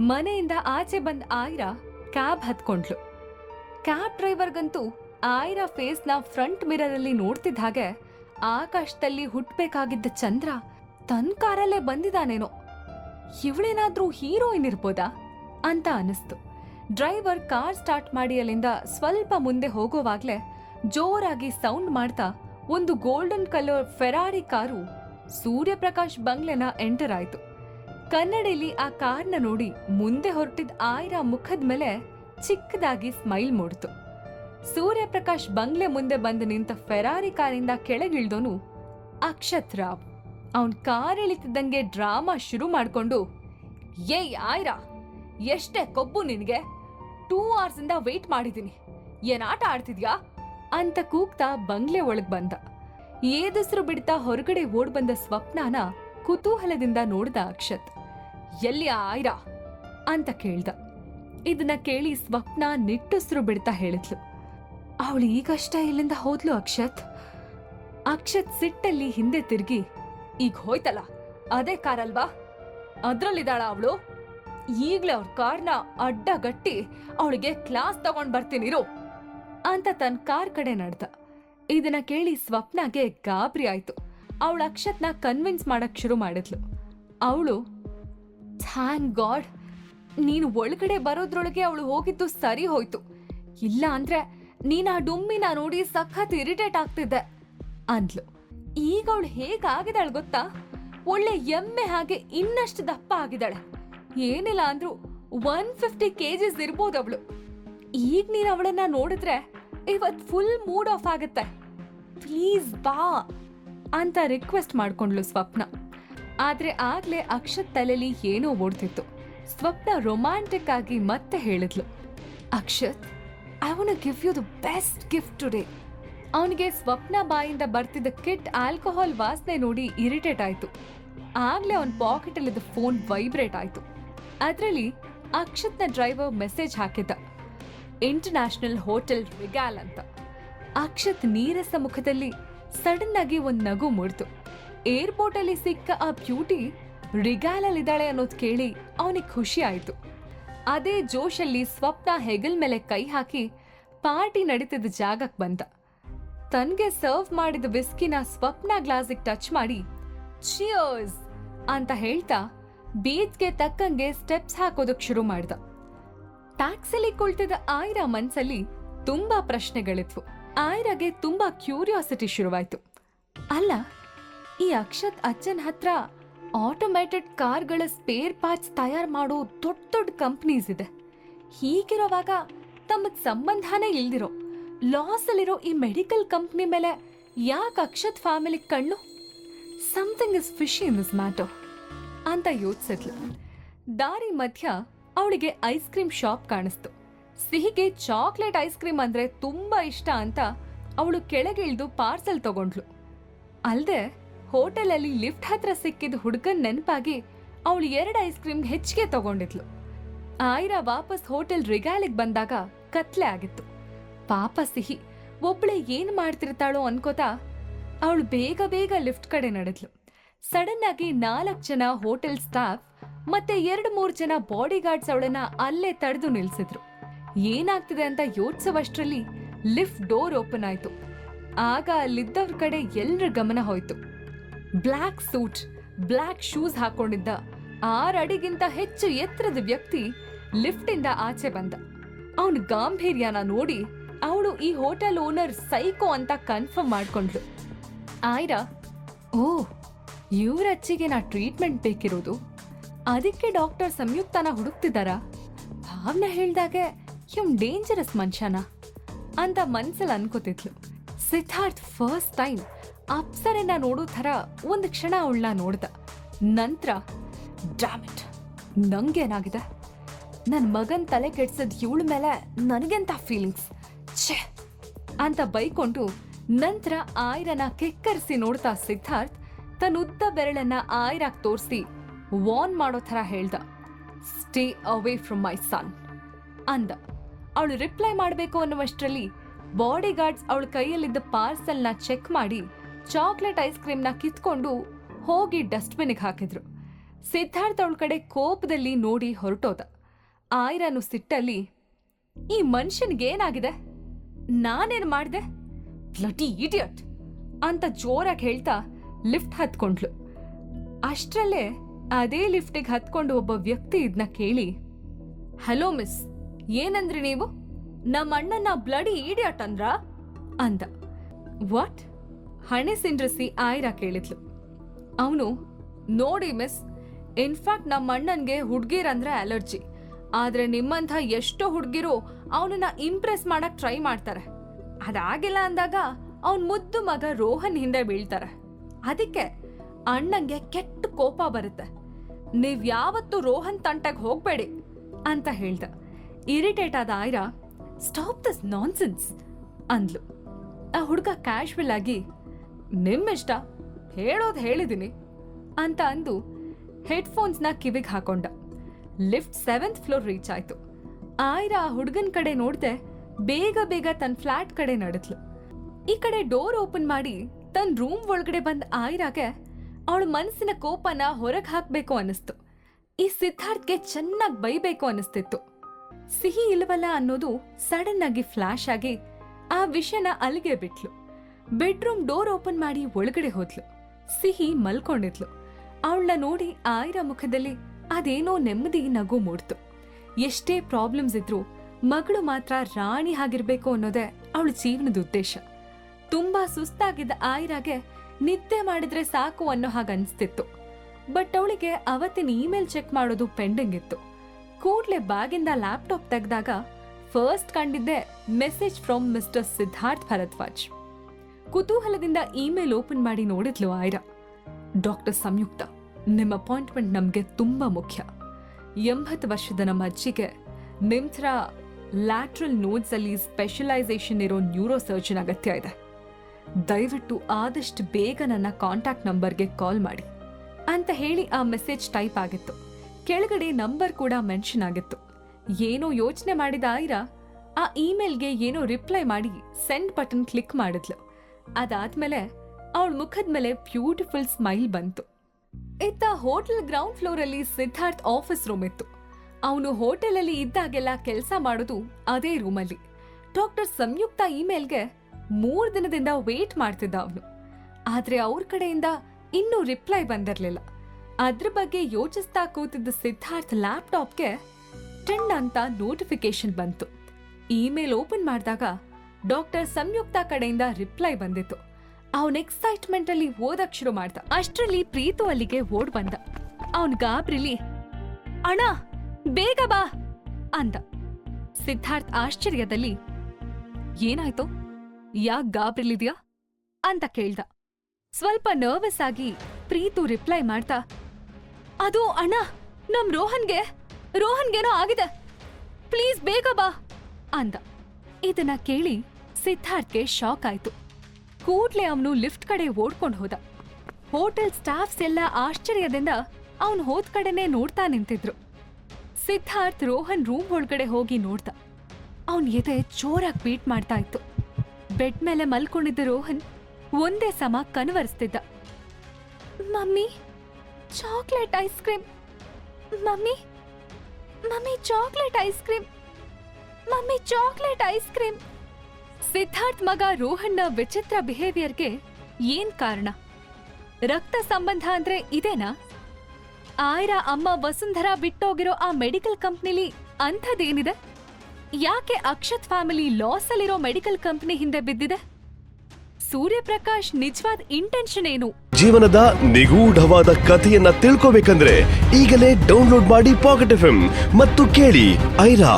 ಮನೆಯಿಂದ ಆಚೆ ಬಂದ ಆಯ್ರಾ ಕ್ಯಾಬ್ ಹತ್ಕೊಂಡ್ಲು. ಕ್ಯಾಬ್ ಡ್ರೈವರ್ಗಂತೂ ಆಯ್ರಾ ಫೇಸ್ನ ಫ್ರಂಟ್ ಮಿರರ್ ಅಲ್ಲಿ ನೋಡ್ತಿದ್ದ ಹಾಗೆ ಆಕಾಶದಲ್ಲಿ ಹುಟ್ಬೇಕಾಗಿದ್ದ ಚಂದ್ರ ತನ್ ಕಾರಲ್ಲೇ ಬಂದಿದಾನೇನೋ. ಇವಳೇನಾದ್ರೂ ಹೀರೋಯಿನ್ ಇರ್ಬೋದಾ? ಅಂತ ಅನಿಸ್ತು ಡ್ರೈವರ್ ಕಾರ್ ಸ್ಟಾರ್ಟ್ ಮಾಡಿ ಅಲ್ಲಿಂದ ಸ್ವಲ್ಪ ಮುಂದೆ ಹೋಗೋವಾಗ್ಲೇ ಜೋರಾಗಿ ಸೌಂಡ್ ಮಾಡ್ತಾ ಒಂದು golden colour Ferrari car Suryaprakash ಬಂಗ್ಲೆನ enter ಆಯ್ತು. ಕನ್ನಡಿಲಿ ಆ ಕಾರ್ನ ನೋಡಿ ಮುಂದೆ ಹೊರಟಿದ್ದ ಆಯ್ರಾ ಮುಖದ ಮೇಲೆ ಚಿಕ್ಕದಾಗಿ ಸ್ಮೈಲ್ ಮೂಡ್ತು. ಸೂರ್ಯಪ್ರಕಾಶ್ ಬಂಗ್ಲೆ ಮುಂದೆ ಬಂದು ನಿಂತ ಫೆರಾರಿ ಕಾರಿಂದ ಕೆಳಗಿಳ್ದೋನು ಅಕ್ಷತ್ ರಾವ್ ಅವನ್ ಕಾರ್ ಇಳಿತಿದ್ದಂಗೆ ಡ್ರಾಮಾ ಶುರು ಮಾಡ್ಕೊಂಡು, ಏಯ್ ಆಯ್ರಾ, ಎಷ್ಟೇ ಕೊಬ್ಬು ನಿನಗೆ, ಟೂ ಇಂದ ವೇಟ್ ಮಾಡಿದ್ದೀನಿ ಏನ್ ಆಟ ಆಡ್ತಿದ್ಯಾ? ಅಂತ ಕೂಗ್ತಾ ಬಂಗ್ಲೆ ಒಳಗ್ ಬಂದ. ಏದಸ್ರು ಬಿಡ್ತಾ ಹೊರಗಡೆ ಓಡ್ ಬಂದ ಸ್ವಪ್ನಾನ ಕುತೂಹಲದಿಂದ ನೋಡ್ದ ಅಕ್ಷತ್. ಎಲ್ಲಿ ಆಯ್ರಾ? ಅಂತ ಕೇಳ್ದ. ಇದನ್ನ ಕೇಳಿ ಸ್ವಪ್ನ ನಿಟ್ಟುಸ್ರು ಬಿಡ್ತಾ ಹೇಳಿದ್ಲು. ಅವಳು ಈಗಷ್ಟ ಇಲ್ಲಿಂದ ಹೋದ್ಲು ಅಕ್ಷತ್. ಅಕ್ಷತ್ ಸಿಟ್ಟಲ್ಲಿ ಹಿಂದೆ ತಿರುಗಿ, ಈಗ ಹೋಯ್ತಲ್ಲ? ಅದೇ ಕಾರಲ್ವಾ ಅದ್ರಲ್ಲಿದ್ದಾಳ ಅವಳು? ಈಗ್ಲೇ ಅವ್ರ ಕಾರ್ನ ಅಡ್ಡ ಗಟ್ಟಿ ಅವಳಿಗೆ ಕ್ಲಾಸ್ ತಗೊಂಡ್ ಬರ್ತೀನಿರು ಅಂತ ತನ್ನ ಕಾರ್ ಕಡೆ ನಡ್ದ. ಇದನ್ನ ಕೇಳಿ ಸ್ವಪ್ನಗೆ ಗಾಬರಿ ಆಯ್ತು. ಅವಳ ಅಕ್ಷತ್ನ ಕನ್ವಿನ್ಸ್ ಮಾಡಕ್ ಶುರು ಮಾಡಿದ್ಲು. ಅವಳು ಥ್ಯಾಂಕ್ ಗಾಡ್. ನೀನು ಒಳಗಡೆ ಬರೋದ್ರೊಳಗೆ ಅವಳು ಹೋಗಿದ್ದು ಸರಿ ಹೋಯ್ತು. ಇಲ್ಲ ಅಂದ್ರೆ ನೀನ್ ಆ ಡುಮ್ಮಿನ ನೋಡಿ ಸಖತ್ ಇರಿಟೇಟ್ ಆಗ್ತಿದ್ದೆ ಅಂದ್ಲು. ಈಗ ಅವಳು ಹೇಗಾಗಿದ್ದಾಳೆ ಗೊತ್ತಾ? ಒಳ್ಳೆ ಎಮ್ಮೆ ಹಾಗೆ ಇನ್ನಷ್ಟು ದಪ್ಪ ಆಗಿದ್ದಾಳೆ. ಏನಿಲ್ಲ ಅಂದ್ರೂ ಒನ್ ಫಿಫ್ಟಿ ಕೆಜಿಸ್ ಇರ್ಬೋದು ಅವಳು. ಈಗ ನೀನ್ ಅವಳನ್ನ ನೋಡಿದ್ರೆ ಇವತ್ ಫುಲ್ ಮೂಡ್ ಆಫ್ ಆಗುತ್ತೆ. ಪ್ಲೀಸ್ ಬಾ ಅಂತ ರಿಕ್ವೆಸ್ಟ್ ಮಾಡ್ಕೊಂಡ್ಲು ಸ್ವಪ್ನ. ಆದ್ರೆ ಆಗ್ಲೇ ಅಕ್ಷತ್ ತಲೆಲಿ ಏನೋ ಓಡ್ತಿತ್ತು. ಸ್ವಪ್ನ ರೊಮ್ಯಾಂಟಿಕ್ ಆಗಿ ಮತ್ತೆ ಹೇಳಿದ್ಲು. Akshat I want give you the best gift today ಅವನಿಗೆ ಸ್ವಪ್ನ ಬಾಯಿಂದ ಬರ್ತಿದ್ದ ಕಿಟ್ ಆಲ್ಕೋಹಾಲ್ ವಾಸನೆ ನೋಡಿ ಇರಿಟೇಟ್ ಆಯ್ತು. ಆಗ್ಲೇ ಅವನ ಪಾಕೆಟಲ್ಲಿದ್ದ ಫೋನ್ ವೈಬ್ರೇಟ್ ಆಯ್ತು. ಅದರಲ್ಲಿ ಅಕ್ಷತ್ನ ಡ್ರೈವರ್ ಮೆಸೇಜ್ ಹಾಕಿದ್ದ. ಇಂಟರ್ನ್ಯಾಷನಲ್ ಹೋಟೆಲ್ ರಿಗಾಲ್ ಅಂತ. ಅಕ್ಷತ್ ನೀರಸ ಮುಖದಲ್ಲಿ ಸಡನ್ ಆಗಿ ಒಂದು ನಗು ಮೂಡ್ತು. ಏರ್ಪೋರ್ಟ್ ಅಲ್ಲಿ ಸಿಕ್ಕ ಆ ಬ್ಯೂಟಿ ರಿಗಾಲಲ್ಲಿದ್ದಾಳೆ ಅನ್ನೋದು ಕೇಳಿ ಅವನಿಗೆ ಖುಷಿ ಆಯ್ತು. ಅದೇ ಜೋಶಲ್ಲಿ ಸ್ವಪ್ನ ಹೆಗಲ್ ಮೇಲೆ ಕೈ ಹಾಕಿ ಪಾರ್ಟಿ ನಡೀತಿದ್ದ ಜಾಗಕ್ಕೆ ಬಂದ. ತನ್ಗೆ ಸರ್ವ್ ಮಾಡಿದ ವಿಸ್ಕಿನ ಸ್ವಪ್ನ ಗ್ಲಾಸಿಗೆ ಟಚ್ ಮಾಡಿ, ಚಿಯರ್ಸ್ ಅಂತ ಹೇಳ್ತಾ ಬೀಚ್ಗೆ ತಕ್ಕಂಗೆ ಸ್ಟೆಪ್ಸ್ ಹಾಕೋದಕ್ ಶುರು ಮಾಡ್ದ. ಟ್ಯಾಕ್ಸಿಲಿ ಕುಳಿತಿದ್ದ ಆಯ್ರಾ ಮನ್ಸಲ್ಲಿ ತುಂಬಾ ಪ್ರಶ್ನೆಗಳಿದ್ವು. ಆಯ್ರಾಗೆ ತುಂಬಾ ಕ್ಯೂರಿಯಾಸಿಟಿ ಶುರುವಾಯ್ತು. ಅಲ್ಲ ಈ ಅಕ್ಷತ್ ಅಜ್ಜನ್ ಹತ್ರ ಆಟೋಮೇಟೆಡ್ ಕಾರ್ಗಳ ಸ್ಪೇರ್ ಪಾರ್ಟ್ಸ್ ತಯಾರು ಮಾಡೋ ದೊಡ್ಡ ದೊಡ್ಡ ಕಂಪ್ನೀಸ್ ಇದೆ. ಹೀಗಿರೋವಾಗ ತಮ್ಮ ಸಂಬಂಧನೇ ಇಲ್ದಿರೋ ಲಾಸ್ ಅಲ್ಲಿರೋ ಈ ಮೆಡಿಕಲ್ ಕಂಪ್ನಿ ಮೇಲೆ ಯಾಕೆ ಅಕ್ಷತ್ ಫ್ಯಾಮಿಲಿ ಕಣ್ಣು? Something is fishy in this matter ಅಂತ ಯೋಚಿಸಿದ್ಲು. ದಾರಿ ಮಧ್ಯ ಅವಳಿಗೆ ಐಸ್ ಕ್ರೀಮ್ ಶಾಪ್ ಕಾಣಿಸ್ತು. ಸಿಹಿಗೆ ಚಾಕ್ಲೇಟ್ ಐಸ್ ಕ್ರೀಮ್ ಅಂದ್ರೆ ತುಂಬಾ ಇಷ್ಟ ಅಂತ ಅವಳು ಕೆಳಗಿಳಿದು ಪಾರ್ಸೆಲ್ ತಗೊಂಡ್ಲು ಅಲ್ದೆ ಹೋಟೆಲಲ್ಲಿ ಲಿಫ್ಟ್ ಹತ್ರ ಸಿಕ್ಕಿದ ಹುಡುಗನ್ ನೆನಪಾಗಿ ಅವಳು ಎರಡು ಐಸ್ ಕ್ರೀಮ್ ಹೆಚ್ಚಿಗೆ ತಗೊಂಡಿದ್ಲು. ಆಯ್ರಾ ವಾಪಸ್ ಹೋಟೆಲ್ ರಿಗಾಲಿಗೆ ಬಂದಾಗ ಕತ್ಲೆ ಆಗಿತ್ತು. ಪಾಪ ಸಿಹಿ, ಒಬ್ಳೆ ಏನು ಮಾಡ್ತಿರ್ತಾಳೋ ಅನ್ಕೋತಾ ಅವಳು ಬೇಗ ಬೇಗ ಲಿಫ್ಟ್ ಕಡೆ ನಡೆದ್ಲು. ಸಡನ್ ಆಗಿ ನಾಲ್ಕು ಜನ ಹೋಟೆಲ್ ಸ್ಟಾಫ್ ಮತ್ತೆ ಎರಡು ಮೂರು ಜನ ಬಾಡಿ ಗಾರ್ಡ್ಸ್ ಅವಳನ್ನ ಅಲ್ಲೇ ತಡೆದು ನಿಲ್ಸಿದ್ರು. ಏನಾಗ್ತಿದೆ ಅಂತ ಯೋಚಿಸುವಷ್ಟರಲ್ಲಿ ಲಿಫ್ಟ್ ಡೋರ್ ಓಪನ್ ಆಯ್ತು. ಆಗ ಅಲ್ಲಿದ್ದವ್ರ ಕಡೆ ಎಲ್ಲರ ಗಮನ ಹೋಯ್ತು. ಬ್ಲ್ಯಾಕ್ ಸೂಟ್ ಬ್ಲ್ಯಾಕ್ ಶೂಸ್ ಹಾಕೊಂಡಿದ್ದ. ಆರ್ ಅಡಿಗಿಂತ ಹೆಚ್ಚು ಎತ್ತರದ ವ್ಯಕ್ತಿ ಲಿಫ್ಟ್ ಇಂದ ಆಚೆ ಬಂದ. ಅವನ ಗಾಂಭೀರ್ಯನ ನೋಡಿ ಅವಳು ಈ ಹೋಟೆಲ್ ಓನರ್ ಸೈಕೋ ಅಂತ ಕನ್ಫರ್ಮ್ ಮಾಡ್ಕೊಂಡ್ಲು ಆಯ್ರಾ? ಓ, ಇವ್ರ ಅಚ್ಚಿಗೆ ನಾ ಟ್ರೀಟ್ಮೆಂಟ್ ಬೇಕಿರೋದು. ಅದಕ್ಕೆ ಡಾಕ್ಟರ್ ಸಂಯುಕ್ತನ ಹುಡುಕ್ತಿದ್ದಾರಾ? ಭಾವನೆ ಹೇಳ್ದಾಗೆ ಇವ್ ಡೇಂಜರಸ್ ಮನುಷ್ಯನ ಅಂತ ಮನ್ಸಲ್ಲಿ ಅನ್ಕೋತಿದ್ಲು. ಸಿದ್ಧಾರ್ಥ್, ಫಸ್ಟ್ ಟೈಮ್ ಅಪ್ಸರೆನ ನೋಡೋ ಥರ ಒಂದು ಕ್ಷಣ ಅವಳನ್ನ ನೋಡ್ದ. ನಂತರ ಡ್ಯಾಮಿಟ್ ನಂಗೇನಾಗಿದೆ? ನನ್ನ ಮಗನ ತಲೆ ಕೆಡ್ಸದ್ ಇವಳ ಮೇಲೆ ನನಗೆಂತ ಫೀಲಿಂಗ್ಸ್? ಛೇ! ಅಂತ ಬೈಕೊಂಡು ನಂತರ ಆಯ್ರನ ಕೆಕ್ಕರಿಸಿ ನೋಡ್ತಾ ಸಿದ್ಧಾರ್ಥ್ ತನ್ನ ಉದ್ದ ಬೆರಳನ್ನ ಆಯ್ರಾಗ್ ತೋರಿಸಿ ವಾರ್ನ್ ಮಾಡೋ ಥರ ಹೇಳ್ದ. Stay away from my son ಅಂದ. ಅವಳು ರಿಪ್ಲೈ ಮಾಡಬೇಕು ಅನ್ನುವಷ್ಟರಲ್ಲಿ ಬಾಡಿ ಗಾರ್ಡ್ಸ್ ಅವಳ ಕೈಯಲ್ಲಿದ್ದ ಪಾರ್ಸಲ್ನ ಚೆಕ್ ಮಾಡಿ ಚಾಕ್ಲೇಟ್ ಐಸ್ ಕ್ರೀಮ್ನ ಕಿತ್ಕೊಂಡು ಹೋಗಿ ಡಸ್ಟ್ಬಿನ್ಗೆ ಹಾಕಿದ್ರು. ಸಿದ್ಧಾರ್ಥ ಅವಳ ಕಡೆ ಕೋಪದಲ್ಲಿ ನೋಡಿ ಹೊರಟೋದ. ಆಯ್ರನು ಸಿಟ್ಟಲ್ಲಿ, ಈ ಮನುಷ್ಯನಿಗೇನಾಗಿದೆ ನಾನೇನ್ ಮಾಡ್ದೆ? Bloody idiot! ಅಂತ ಜೋರಾಗಿ ಹೇಳ್ತಾ ಲಿಫ್ಟ್ ಹತ್ಕೊಂಡ್ಲು ಅಷ್ಟರಲ್ಲೇ ಅದೇ ಲಿಫ್ಟಿಗೆ ಹತ್ಕೊಂಡು ಒಬ್ಬ ವ್ಯಕ್ತಿ ಇದನ್ನ ಕೇಳಿ, ಹಲೋ ಮಿಸ್, ಏನಂದ್ರಿ ನೀವು? ನಮ್ಮ ಅಣ್ಣನ ಬ್ಲಡಿ ಈಡಿಯಟ್ ಅಂದ್ರ? ಅಂದ. ವಾಟ್? ಹಣೆ ಸಿಂಡ್ರಿಸಿ ಆಯ್ರಾ ಕೇಳಿದ್ಲು. ಅವನು, ನೋಡಿ ಮಿಸ್ ಇನ್ಫ್ಯಾಕ್ಟ್ ನಮ್ಮ ಅಣ್ಣನ್ಗೆ ಹುಡ್ಗಿರಂದ್ರೆ ಅಲರ್ಜಿ. ಆದ್ರೆ ನಿಮ್ಮಂಥ ಎಷ್ಟೋ ಹುಡ್ಗಿರು ಅವನನ್ನ ಇಂಪ್ರೆಸ್ ಮಾಡಕ್ ಟ್ರೈ ಮಾಡ್ತಾರೆ. ಅದಾಗಿಲ್ಲ ಅಂದಾಗ ಅವನ್ ಮುದ್ದು ಮಗ ರೋಹನ್ ಹಿಂದೆ ಬೀಳ್ತಾರೆ. ಅದಕ್ಕೆ ಅಣ್ಣಂಗೆ ಕೆಟ್ಟ ಕೋಪ ಬರುತ್ತೆ. ನೀವ್ ಯಾವತ್ತೂ ರೋಹನ್ ತಂಟಗ್ ಹೋಗ್ಬೇಡಿ, ಅಂತ ಹೇಳ್ದ. ಇರಿಟೇಟ್ ಆದ ಆಯ್ರಾ, ಸ್ಟಾಪ್ ದಿಸ್ ನಾನ್ಸೆನ್ಸ್, ಅಂದ್ಲು. ಆ ಹುಡುಗ ಕ್ಯಾಶುವಲ್ ಆಗಿ ನಿಮ್ಮಿಷ್ಟ? ಹೇಳೋದ್ ಹೇಳಿದೀನಿ ಅಂತ ಅಂದು ಹೆಡ್ಫೋನ್ಸ್ನ ಕಿವಿಗೆ ಹಾಕೊಂಡ. ಲಿಫ್ಟ್ ಸೆವೆಂತ್ ಫ್ಲೋರ್ ರೀಚ್ ಆಯ್ತು. ಆಯ್ರಾ ಆ ಹುಡುಗನ್ ಕಡೆ ನೋಡ್ದೆ ಬೇಗ ಬೇಗ ತನ್ನ ಫ್ಲಾಟ್ ಕಡೆ ನಡೆದ್ಲು. ಈ ಕಡೆ ಡೋರ್ ಓಪನ್ ಮಾಡಿ ತನ್ನ ರೂಮ್ ಒಳಗಡೆ ಬಂದ ಆಯ್ರಾಗೆ ಅವಳ ಮನಸ್ಸಿನ ಕೋಪನ ಹೊರಗೆ ಹಾಕ್ಬೇಕು ಅನಿಸ್ತು ಈ ಸಿದ್ಧಾರ್ಥ್ಗೆ ಚೆನ್ನಾಗಿ ಬೈಬೇಕು ಅನಿಸ್ತಿತ್ತು ಸಿಹಿ ಇಲ್ವಲ್ಲ ಅನ್ನೋದು ಸಡನ್ ಆಗಿ ಫ್ಲಾಶ್ ಆಗಿ ಆ ವಿಷಯನ ಅಲ್ಲಿಗೆ ಬಿಟ್ಲು. ಬೆಡ್ರೂಮ್ ಡೋರ್ ಓಪನ್ ಮಾಡಿ ಒಳಗಡೆ ಹೋದ್ಲು. ಸಿಹಿ ಮಲ್ಕೊಂಡಿದ್ಲು. ಅವಳನ್ನ ನೋಡಿ ಆಯ್ರ ಮುಖದಲ್ಲಿ ಅದೇನೋ ನೆಮ್ಮದಿ ನಗು ಮೂಡ್ತು. ಎಷ್ಟೇ ಪ್ರಾಬ್ಲಮ್ಸ್ ಇದ್ರೂ ಮಗಳು ಮಾತ್ರ ರಾಣಿ ಆಗಿರ್ಬೇಕು ಅನ್ನೋದೇ ಅವಳ ಜೀವನದ ಉದ್ದೇಶ. ತುಂಬಾ ಸುಸ್ತಾಗಿದ್ದ ಆಯ್ರಾಗೆ ನಿದ್ದೆ ಮಾಡಿದ್ರೆ ಸಾಕು ಅನ್ನೋ ಹಾಗೆ ಅನ್ಸ್ತಿತ್ತು. ಬಟ್ ಅವಳಿಗೆ ಅವತ್ತಿನ ಇಮೇಲ್ ಚೆಕ್ ಮಾಡೋದು ಪೆಂಡಿಂಗ್ ಇತ್ತು. ಕೂಡ್ಲೆ ಬ್ಯಾಗಿಂದ ಲ್ಯಾಪ್ಟಾಪ್ ತೆಗೆದಾಗ first ಕಂಡಿದ್ದೆ message from mister Siddharth Bharadwaj. ಕುತೂಹಲದಿಂದ ಇಮೇಲ್ ಓಪನ್ ಮಾಡಿ ನೋಡಿದ್ಲು ಆಯ್ರಾ. ಡಾಕ್ಟರ್ ಸಂಯುಕ್ತ, ನಿಮ್ಮ ಅಪಾಯಿಂಟ್ಮೆಂಟ್ ನಮಗೆ ತುಂಬಾ ಮುಖ್ಯ. ಎಂಬತ್ತು ವರ್ಷದ ನಮ್ಮ ಅಜ್ಜಿಗೆ ನಿಮ್ಮ ಥರ ಲ್ಯಾಟ್ರಲ್ ನೋಡ್ಸ್ ಅಲ್ಲಿ ಸ್ಪೆಷಲೈಸೇಷನ್ ಇರೋ ನ್ಯೂರೋ ಸರ್ಜನ್ ಅಗತ್ಯ ಇದೆ. ದಯವಿಟ್ಟು ಆದಷ್ಟು ಬೇಗ ನನ್ನ ಕಾಂಟ್ಯಾಕ್ಟ್ ನಂಬರ್ಗೆ ಕಾಲ್ ಮಾಡಿ. ಅಂತ ಹೇಳಿ ಆ ಮೆಸೇಜ್ ಟೈಪ್ ಆಗಿತ್ತು. ಕೆಳಗಡೆ ನಂಬರ್ ಕೂಡ ಮೆನ್ಷನ್ ಆಗಿತ್ತು. ಏನೋ ಯೋಚನೆ ಮಾಡಿದ ಆಯ್ರಾ, ಆ ಇಮೇಲ್ಗೆ ಏನೋ ರಿಪ್ಲೈ ಮಾಡಿ ಸೆಂಡ್ ಬಟನ್ ಕ್ಲಿಕ್ ಮಾಡಿದ್ಲು. ಅದಾದ್ಮೇಲೆ ಅವಳ ಮುಖದ ಮೇಲೆ ಬ್ಯೂಟಿಫುಲ್ ಸ್ಮೈಲ್ ಬಂತು. ಇತ್ತ ಹೋಟೆಲ್ ಗ್ರೌಂಡ್ ಫ್ಲೋರ್ ಅಲ್ಲಿ ಸಿದ್ಧಾರ್ಥ್ ಆಫೀಸ್ ರೂಮ್ ಇತ್ತು. ಅವನು ಹೋಟೆಲ್ ಅಲ್ಲಿ ಇದ್ದಾಗೆಲ್ಲ ಕೆಲಸ ಮಾಡೋದು ಅದೇ ರೂಮಲ್ಲಿ. ಡಾಕ್ಟರ್ ಸಂಯುಕ್ತ ಇಮೇಲ್ಗೆ ಮೂರ್ ದಿನದಿಂದ ವೇಟ್ ಮಾಡ್ತಿದ್ದ ಅವನು. ಆದ್ರೆ ಅವ್ರ ಕಡೆಯಿಂದ ಇನ್ನೂ ರಿಪ್ಲೈ ಬಂದಿರ್ಲಿಲ್ಲ. ಅದ್ರ ಬಗ್ಗೆ ಯೋಚಿಸ್ತಾ ಕೂತಿದ್ದ ಸಿದ್ಧಾರ್ಥ್ ಲ್ಯಾಪ್ಟಾಪ್ಗೆ, ಟ್ರೆಂಡ್ ಅಂತ ನೋಟಿಫಿಕೇಶನ್ ಬಂತು. ಇಮೇಲ್ ಓಪನ್ ಮಾಡಿದಾಗ ಡಾಕ್ಟರ್ ಸಂಯುಕ್ತ ಕಡೆಯಿಂದ ರಿಪ್ಲೈ ಬಂದಿತ್ತು. ಅವನ್ ಎಕ್ಸೈಟ್ಮೆಂಟ್ ಅಲ್ಲಿ ಓದಕ್ ಶುರು ಮಾಡ್ದ. ಅಷ್ಟ್ರಲ್ಲಿ ಪ್ರೀತು ಅಲ್ಲಿಗೆ ಓಡ್ ಬಂದ. ಅವನ್ ಗಾಬ್ರಿಲಿ, ಅಣ್ಣ, ಬೇಗ ಬಾ ಅಂದ. ಸಿದ್ಧಾರ್ಥ್ ಆಶ್ಚರ್ಯದಲ್ಲಿ, ಏನಾಯ್ತು? ಯಾಕ್ ಗಾಬ್ರಿಲಿದ್ಯಾ ಅಂತ ಕೇಳ್ದ. ಸ್ವಲ್ಪ ನರ್ವಸ್ ಆಗಿ ಪ್ರೀತು ರಿಪ್ಲೈ ಮಾಡ್ತಾ ಅದು ಅಣ್ಣ, ನಮ್ ರೋಹನ್ಗೆ, ರೋಹನ್ಗೇನೋ ಆಗಿದೆ. ಪ್ಲೀಸ್ ಬೇಗ ಬಾ ಅಂದ. ಇದನ್ನ ಕೇಳಿ ಸಿದ್ಧಾರ್ಥ್ಗೆ ಶಾಕ್ ಆಯ್ತು. ಕೂಡ್ಲೆ ಅವನು ಲಿಫ್ಟ್ ಕಡೆ ಓಡ್ಕೊಂಡು ಹೋದ. ಹೋಟೆಲ್ ಸ್ಟಾಫ್ಸ್ ಎಲ್ಲ ಆಶ್ಚರ್ಯದಿಂದ ಅವನು ಹೋದ್ ಕಡೆನೆ ನೋಡ್ತಾ ನಿಂತಿದ್ರು. ಸಿದ್ಧಾರ್ಥ್ ರೋಹನ್ ರೂಮ್ ಒಳಗಡೆ ಹೋಗಿ ನೋಡ್ದ. ಅವನ್ ಎದೆ ಜೋರಾಗಿ ಬೀಟ್ ಮಾಡ್ತಾ ಇತ್ತು. ಬೆಡ್ ಮೇಲೆ ಮಲ್ಕೊಂಡಿದ್ದ ರೋಹನ್ ಒಂದೇ ಸಮ ಕನವರಿಸ್ತಿದ್ದ mummy, chocolate ice cream. Mummy mummy, chocolate ice cream. Mummy, chocolate ice cream. Siddharth ಮಗ ರೋಹನ್ನ ವಿಚಿತ್ರ ಬಿಹೇವಿಯರ್ಗೆ ಏನ್ ಕಾರಣ? ರಕ್ತ ಸಂಬಂಧ ಅಂದ್ರೆ ಇದೇನಾ? ಆಯ್ರ ಅಮ್ಮ ವಸುಂಧರಾ ಬಿಟ್ಟೋಗಿರೋ ಆ ಮೆಡಿಕಲ್ ಕಂಪ್ನಿಲಿ ಅಂಥದ್ದೇನಿದೆ? ಯಾಕೆ ಅಕ್ಷತ್ ಫ್ಯಾಮಿಲಿ ಲಾಸ್ ಅಲ್ಲಿರೋ ಮೆಡಿಕಲ್ ಕಂಪ್ನಿ ಹಿಂದೆ ಬಿದ್ದಿದೆ? ಸೂರ್ಯಪ್ರಕಾಶ್ ನಿಜವಾದ ಇಂಟೆನ್ಷನ್ ಏನು? ಜೀವನದ ನಿಗೂಢವಾದ ಕಥೆಯನ್ನ ತಿಳ್ಕೋಬೇಕಂದ್ರೆ ಈಗಲೇ ಡೌನ್ಲೋಡ್ ಮಾಡಿ ಪಾಕೆಟ್ ಎಫ್ ಮತ್ತು ಕೇಳಿ ಐರಾ